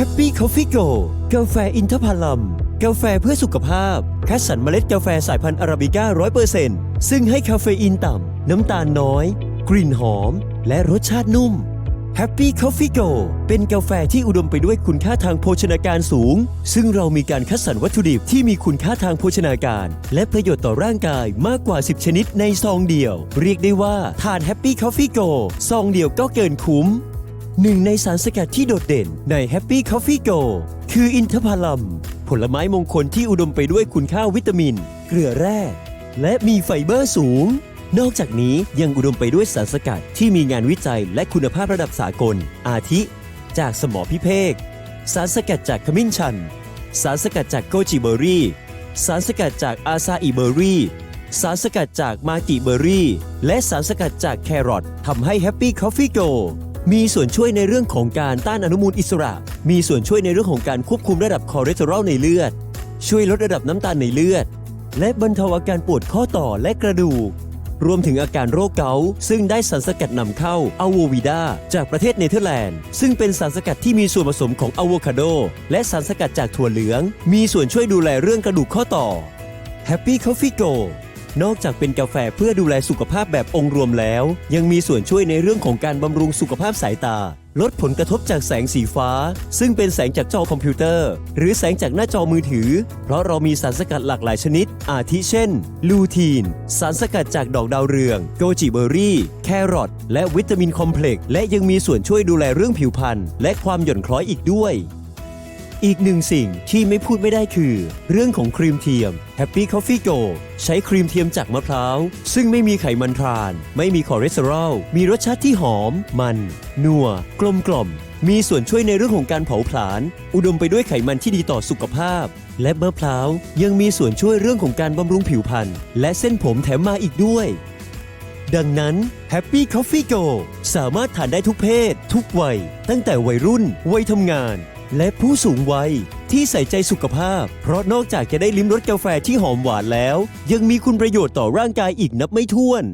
Happy Coffee Go กาแฟอินทผลัม กาแฟเพื่อสุขภาพ คัดสรรเมล็ดกาแฟสายพันธุ์อาราบิก้า100%ซึ่งให้คาเฟอีนต่ำ น้ำตาลน้อย กลิ่นหอม และรสชาตินุ่ม Happy Coffee Go เป็นกาแฟที่อุดมไปด้วยคุณค่าทางโภชนาการสูง ซึ่งเรามีการคัดสรรวัตถุดิบที่มีคุณค่าทางโภชนาการ และประโยชน์ต่อร่างกายมากกว่า 10 ชนิดในซองเดียว เรียกได้ว่าทาน Happy Coffee Go ซองเดียวก็เกินคุ้ม หนึ่งในสารสกัดที่โดดเด่นใน Happy Coffee Go คืออินทผลัม ผลไม้มงคลที่อุดมไปด้วยคุณค่าวิตามิน เกลือแร่ และมีไฟเบอร์สูง นอกจากนี้ยังอุดมไปด้วยสารสกัดที่มีงานวิจัยและคุณภาพระดับสากล อาทิ จากสมอพิเภก สารสกัดจากขมิ้นชัน สารสกัดจากโกจิเบอร์รี่ สารสกัดจากอาซาอิเบอร์รี่สารสกัดจากมากิเบอร์รี่ และสารสกัดจากแครอททำให้ Happy Coffee Go มีส่วนช่วยในเรื่องของการต้านอนุมูลอิสระ มีส่วนช่วยในเรื่องของการควบคุมระดับคอเลสเตอรอลในเลือด ช่วยลดระดับน้ำตาลในเลือด และบรรเทาอาการปวดข้อต่อและกระดูก รวมถึงอาการโรคเกาต์ซึ่งได้สารสกัดนำเข้าอะโววิดาจากประเทศเนเธอร์แลนด์ ซึ่งเป็นสารสกัดที่มีส่วนผสมของอะโวคาโด และสารสกัดจากถั่วเหลือง มีส่วนช่วยดูแลเรื่องกระดูกข้อต่อ Happy Coffee Go นอกจากเป็นกาแฟเพื่อดูแลสุขภาพแบบองค์รวมแล้ว ยังมีส่วนช่วยในเรื่องของการบำรุงสุขภาพสายตา ลดผลกระทบจากแสงสีฟ้า ซึ่งเป็นแสงจากจอคอมพิวเตอร์ หรือแสงจากหน้าจอมือถือ เพราะเรามีสารสกัดหลากหลายชนิด อาทิเช่น ลูทีน สารสกัดจากดอกดาวเรือง โกจิเบอรี่ แครอทและวิตามินคอมเพล็กซ์และยังมีส่วนช่วยดูแลเรื่องผิวพรรณและความหย่อนคล้อยอีกด้วย อีกหนึ่งสิ่งที่ไม่พูดไม่ได้คือ เรื่องของครีมเทียม Happy Coffee Go ใช้ครีมเทียมจากมะพร้าว ซึ่งไม่มีไขมันทราน ไม่มีคอเลสเตอรอล มีรสชาติที่หอม มัน นัว กลมกล่อม มีส่วนช่วยในเรื่องของการเผาผลาญ อุดมไปด้วยไขมันที่ดีต่อสุขภาพ และมะพร้าวยังมีส่วนช่วยเรื่องของการบำรุงผิวพรรณและเส้นผมแถมมาอีกด้วยดังนั้น Happy Coffee Go สามารถทานได้ทุกเพศ ทุกวัย ตั้งแต่วัยรุ่น วัยทำงาน และผู้สูงวัยที่ใส่ใจสุขภาพ เพราะนอกจากจะได้ลิ้มรสกาแฟที่หอมหวานแล้ว ยังมีคุณประโยชน์ต่อร่างกายอีกนับไม่ถ้วน